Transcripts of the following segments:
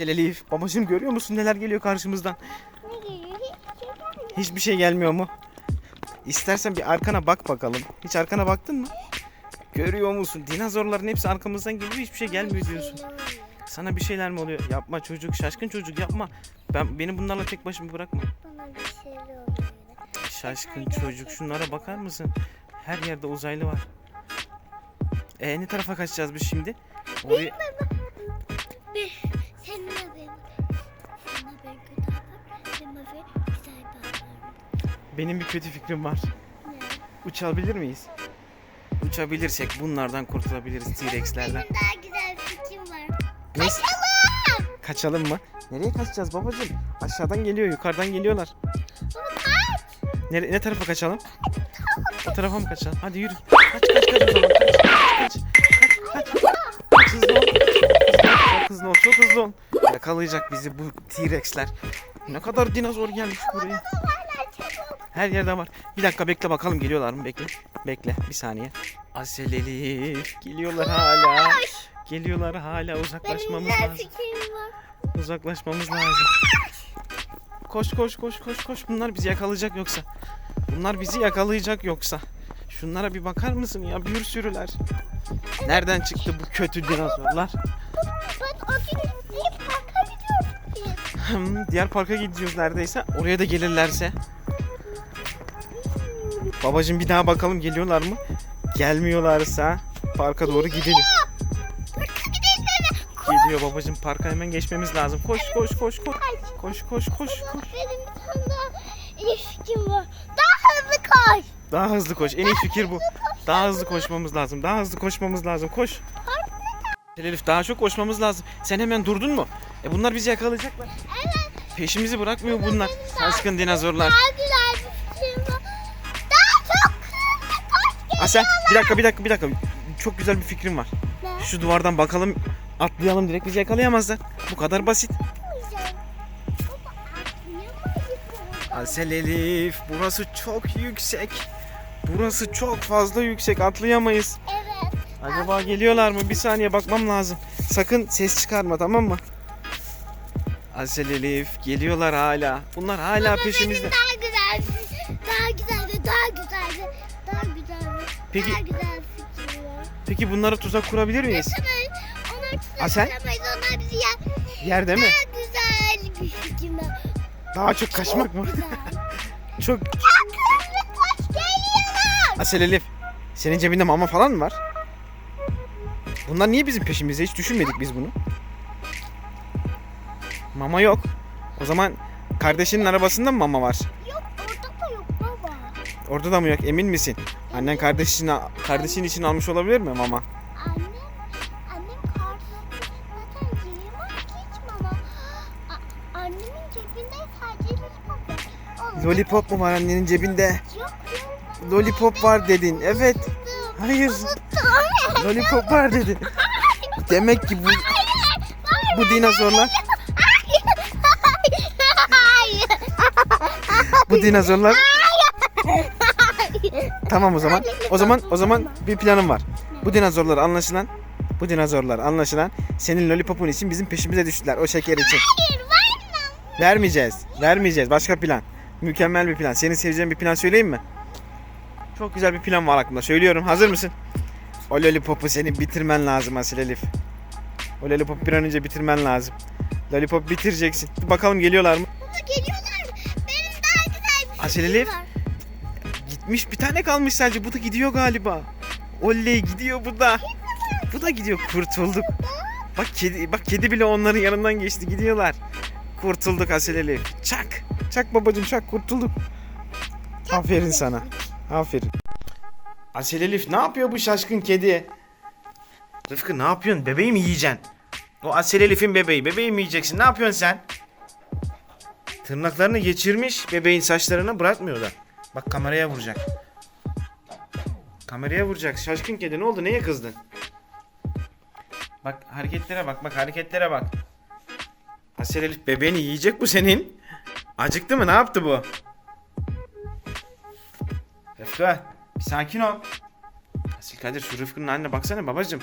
Selelif babacığım görüyor musun neler geliyor karşımızdan? Ne geliyor? Hiç şey gelmiyor. Hiçbir şey gelmiyor mu? İstersen bir arkana bak bakalım. Hiç arkana baktın mı? Görüyor musun? Dinozorların hepsi arkamızdan geliyor hiçbir şey gelmiyor diyorsun. Şeyler oluyor. Sana bir şeyler mi oluyor? Yapma çocuk, şaşkın çocuk yapma. Ben beni bunlarla tek başıma bırakma. Bana bir şeyler oluyor. yine. Şaşkın çocuk şunlara bakar mısın? Her yerde uzaylı var. E ne tarafa kaçacağız biz şimdi? Oraya... Bir, Benim bir kötü fikrim var. Uçabilir miyiz? Uçabilirsek bunlardan kurtulabiliriz T-Rex'lerden. Benim daha güzel bir fikrim var. Neyse. Kaçalım mı? Nereye kaçacağız babacığım? Aşağıdan geliyor, yukarıdan geliyorlar. Baba kaç. Ne, ne tarafa kaçalım? O tarafa mı kaçalım? Hadi yürü. Kaç kaç kaç o zaman. Kaç kaç kaç. Kaç kaç. Hızlı ol. Çok hızlı ol. Çok hızlı ol. Yakalayacak bizi bu T-Rex'ler. Ne kadar dinozor gelmiş buraya. Hala çabuk. Her yerde var. Bir dakika bekle bakalım geliyorlar mı? Bekle. Bekle bir saniye. Asel Elif. Geliyorlar hala. Geliyorlar hala Benim uzaklaşmamız güzel lazım. Uzaklaşmamız lazım. Koş koş koş koş koş. Bunlar bizi yakalayacak yoksa. Bunlar bizi yakalayacak yoksa. Şunlara bir bakar mısın ya? Bir sürüler. Nereden çıktı bu kötü dinozorlar? Hmm, Diğer parka gidiyoruz neredeyse. Oraya da gelirlerse. Babacım bir daha bakalım geliyorlar mı? Gelmiyorlarsa parka doğru gidelim. Geliyor babacım parka hemen geçmemiz lazım. Koş koş koş koş. Koş koş koş koş. Benim iyi fikrim var. Daha hızlı koş. Daha hızlı koş. En iyi fikir bu. Daha hızlı koşmamız lazım. Daha hızlı koşmamız lazım. Koş. Elif daha çok koşmamız lazım. Sen hemen durdun mu? E bunlar bizi yakalayacaklar. Evet. Peşimizi bırakmıyor bunlar. Şaşkın dinozorlar. Daha Asel bir dakika bir dakika bir dakika. Çok güzel bir fikrim var. Ne? Şu duvardan bakalım atlayalım direkt bizi yakalayamazlar. Bu kadar basit. Baba. Asel Elif burası çok yüksek. Burası çok fazla yüksek atlayamayız. Evet. Acaba geliyorlar mı? Bir saniye bakmam lazım. Sakın ses çıkarma tamam mı? Asel Elif geliyorlar hala. Bunlar hala peşimizde. Benim Peki- daha güzel var. Peki bunlara tuzak kurabilir miyiz? Onlar Asel? kuramayız, onlar bizi yer. Yerde mi? Daha güzel bir fikrim var. Daha çok kaçmak mı? Güzel. Çok. Koş geliyorlar. Asel Elif senin cebinde mama falan mı var? Bunlar niye bizim peşimizde? Hiç düşünmedik biz bunu. Mama yok. O zaman kardeşinin arabasında mı mama var? Yok orada da yok baba. Orada da mı yok? Emin misin? Annen kardeşine kardeşin için almış olabilir mi mama? Annem, annem kartı zaten yiyemez ki hiç mama. A- annemin cebinde sadece lollipop var. Lollipop mu var annenin cebinde? Yok yok. Lollipop var dedin. Evet. Hayır. Unuttum. Lollipop var dedin. Demek ki bu bu dinozorlar Hayır. bu dinozorlar Tamam o zaman. O zaman o zaman bir planım var. Bu dinozorlar anlaşılan bu dinozorlar anlaşılan senin lollipopun için bizim peşimize düştüler o şeker için. Hayır vermem. Vermeyeceğiz. Vermeyeceğiz. Başka plan. Mükemmel bir plan. Senin seveceğin bir plan söyleyeyim mi? Çok güzel bir plan var aklımda. Söylüyorum. Hazır mısın? O lollipopu senin bitirmen lazım Asil Elif. O lollipopu bir an önce bitirmen lazım. Lollipop bitireceksin. Bakalım geliyorlar mı? Baba geliyorlar. Benim daha güzel bir Asil Elif. var. Gitmiş bir tane kalmış sadece. Bu da gidiyor galiba. Oley gidiyor bu da. Bu da gidiyor. Kurtulduk. Bak kedi, bak kedi bile onların yanından geçti. Gidiyorlar. Kurtulduk Asil. Çak. Çak babacım çak kurtulduk. Aferin sana. Aferin. Asil Elif ne yapıyor bu şaşkın kedi? Rıfkı ne yapıyorsun? Bebeği mi yiyeceksin? O Asil Elif'in bebeği. Bebeği mi yiyeceksin? Ne yapıyorsun sen? Tırnaklarını geçirmiş bebeğin saçlarını bırakmıyor da. Bak kameraya vuracak. Kameraya vuracak. Şaşkın kedi ne oldu? Neye kızdın? Bak hareketlere bak. Bak hareketlere bak. Asil Elif bebeğini yiyecek bu senin. Acıktı mı? Ne yaptı bu? Rıfkı bir sakin ol. Asil Kadir şu Rıfkı'nın haline baksana babacım.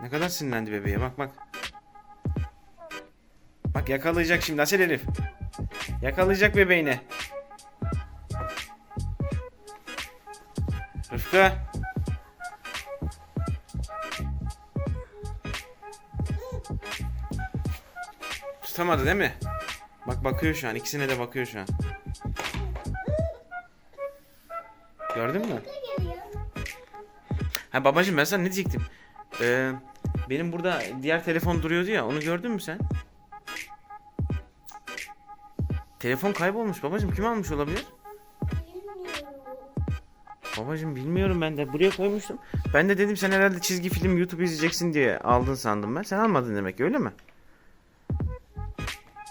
Ne kadar sinirlendi bebeğe bak bak. Bak yakalayacak şimdi Asel Elif. Yakalayacak bebeğini. Rıfkı. Tutamadı değil mi? Bak bakıyor şu an. ikisine de bakıyor şu an. Gördün mü? Ha babacığım ben sana ne diyecektim? Ee, benim burada diğer telefon duruyordu ya onu gördün mü sen? Telefon kaybolmuş babacığım kim almış olabilir? Babacığım bilmiyorum ben de buraya koymuştum. Ben de dedim sen herhalde çizgi film YouTube izleyeceksin diye aldın sandım ben. Sen almadın demek öyle mi?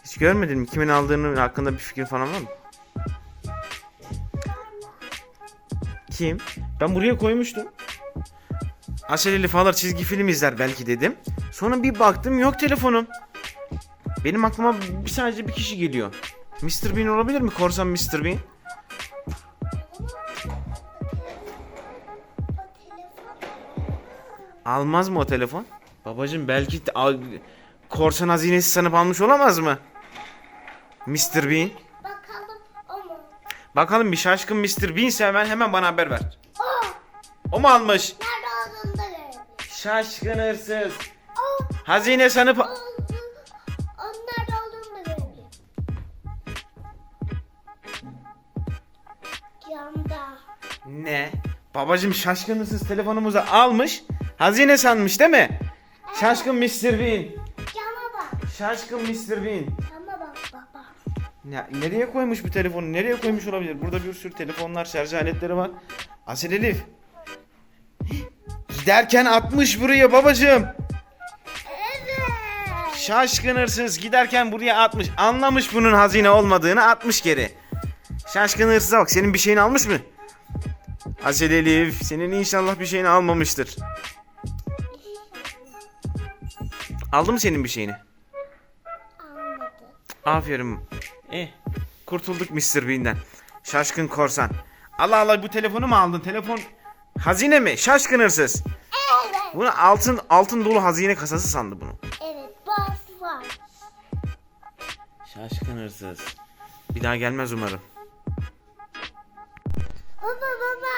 Hiç görmedin mi? Kimin aldığını hakkında bir fikir falan var mı? Kim? Ben buraya koymuştum. Asel Elif alır çizgi film izler belki dedim. Sonra bir baktım yok telefonum. Benim aklıma bir sadece bir kişi geliyor. Mr. Bean olabilir mi? Korsan Mr. Bean. Almaz mı o telefon? Babacım belki al- korsan hazinesi sanıp almış olamaz mı? Mr. Bean. Bakalım o mu? Bakalım bir şaşkın Mr. Bean ise hemen hemen haber ver. O. O mu almış? Nerede olduğunu da görelim. Şaşkın hırsız. O. Hazine sanıp... Camda. Ne? Babacım şaşkın hırsız telefonumuzu almış. Hazine sanmış değil mi? Şaşkın Mr. Bean. Cama bak. Şaşkın Mr. Bean. Cama bak baba. Ya, nereye koymuş bu telefonu? Nereye koymuş olabilir? Burada bir sürü telefonlar, şarj aletleri var. Asil Elif. Giderken atmış buraya babacığım. Evet. Şaşkın hırsız giderken buraya atmış. Anlamış bunun hazine olmadığını atmış geri. Şaşkın hırsıza bak senin bir şeyini almış mı? Asil Elif senin inşallah bir şeyini almamıştır. Aldı mı senin bir şeyini? Anladım. Aferin. Eh, kurtulduk Mr. Bean'den. Şaşkın korsan. Allah Allah bu telefonu mu aldın? Telefon hazine mi? Şaşkın hırsız. Evet. Bunu altın altın dolu hazine kasası sandı bunu. Evet. Var. Şaşkın hırsız. Bir daha gelmez umarım. Baba baba.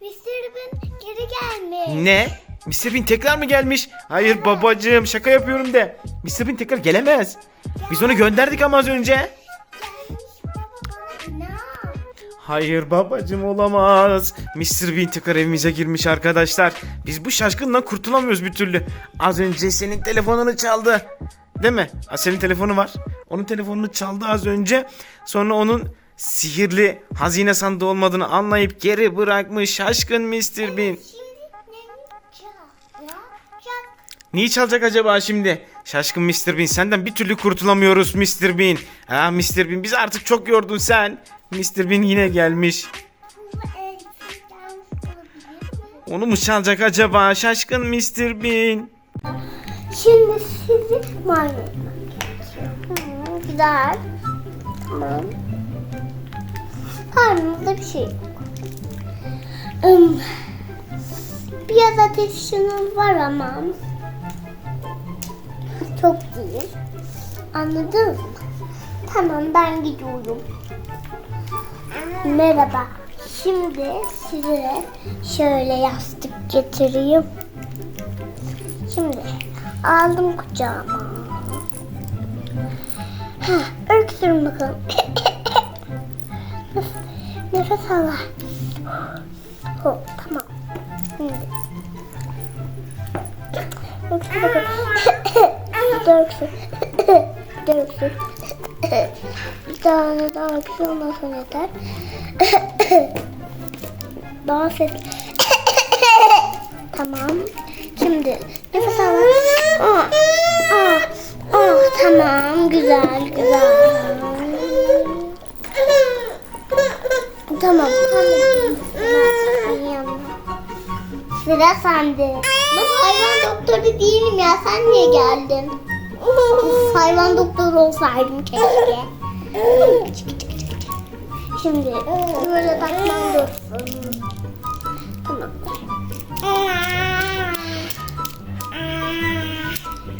Mr. Bean geri gelmiş. Ne? Mr. Bean tekrar mı gelmiş? Hayır babacığım şaka yapıyorum de. Mr. Bean tekrar gelemez. Biz onu gönderdik ama az önce. Hayır babacığım olamaz. Mr. Bean tekrar evimize girmiş arkadaşlar. Biz bu şaşkından kurtulamıyoruz bir türlü. Az önce senin telefonunu çaldı. Değil mi? Ha, senin telefonu var. Onun telefonunu çaldı az önce. Sonra onun sihirli hazine sandığı olmadığını anlayıp geri bırakmış şaşkın Mr. Bean. Şimdi ne yapacak? Ne Niye çalacak acaba şimdi? Şaşkın Mr. Bean senden bir türlü kurtulamıyoruz Mr. Bean. Ha Mr. Bean bizi artık çok yordun sen. Mr. Bean yine gelmiş. Onu mu çalacak acaba? Şaşkın Mr. Bean. Şimdi sizi. Hmm, güzel. Tamam. Karnımızda bir şey. Hmm, biraz ateşiniz var ama çok değil. Anladınız mı? Tamam ben gidiyorum. Merhaba. Şimdi size şöyle yastık getireyim. Şimdi aldım kucağıma. Heh, öksürün bakalım. Nefes, al. Hop, tamam. Şimdi. Öksür bakalım. Daha öksür. Bir daha öksür. Tane daha öksür ondan sonra yeter. Daha ses. Tamam. Şimdi nefes al. Aa, aa, aa, tamam güzel güzel. Tamam. tamam. Sıra sende. Ben hayvan doktoru değilim ya. Sen niye geldin? Hayvan doktoru olsaydım keşke. Şimdi böyle takman dursun. Tamam.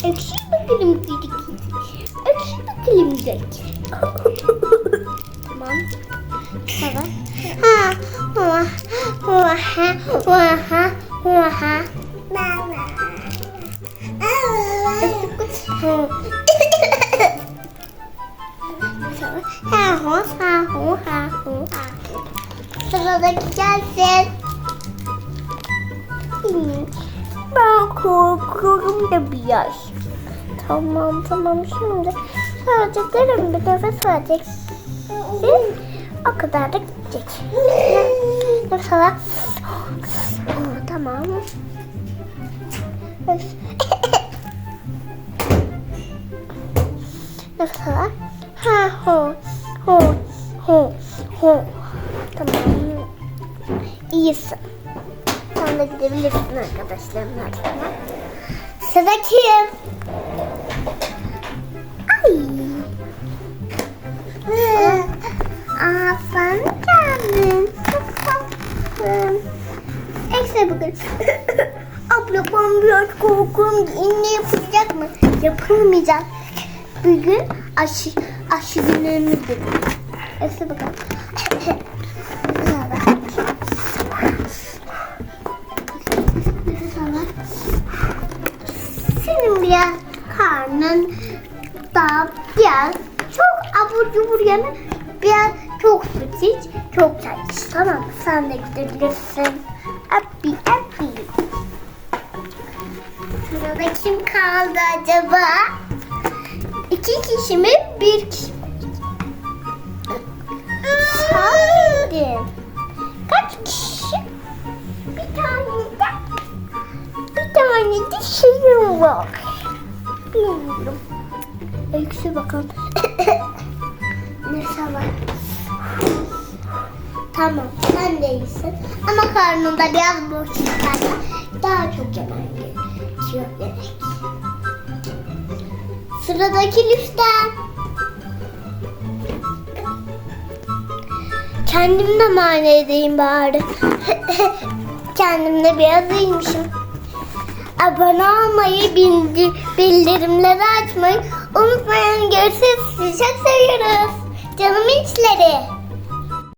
Öksür bakalım gidi. Öksür. Kek. tamam. Tamam. Ha, hu, ha, ha, ha. Sıradaki gelsin. Ben korkuyorum da biraz. Tamam tamam şimdi sadece derin bir nefes vereceksin. O kadar da gidecek. Mesela tamam. Mesela ha ho ho ho. Tamam. İyisin. Sen de gidebilirsin arkadaşlarımla. Tamam. Sıra kim? Ay. Aa, sen geldin. Çok. Ekse bugün. Abla ben biraz korkuyorum. İğne yapacak mı? Yapamayacağım. Bugün aşı, aşı günümüzdür. Ekse bakalım. Senin biraz karnın da biraz çok abur cubur yeme. Biraz çok süt iç, çok çay iç. Tamam? Sen de gidebilirsin. Happy happy. Sırada kim kaldı acaba? İki kişi mi? Bir kişi miydin? Kaç kişi? Bir tane de bir tane de şeyim var. Bilmiyorum. Öyküsü bakalım. ne var? Tamam sen de iyisin. Ama karnında biraz boşluk var. Daha çok yemen gerekiyor demek. Sıradaki lütfen. Kendim de mane edeyim bari. Kendim de biraz iyiymişim. Abone olmayı, bildi- bildirimleri açmayı unutmayın. Görüşürüz. Sizi çok seviyoruz. Canım içleri.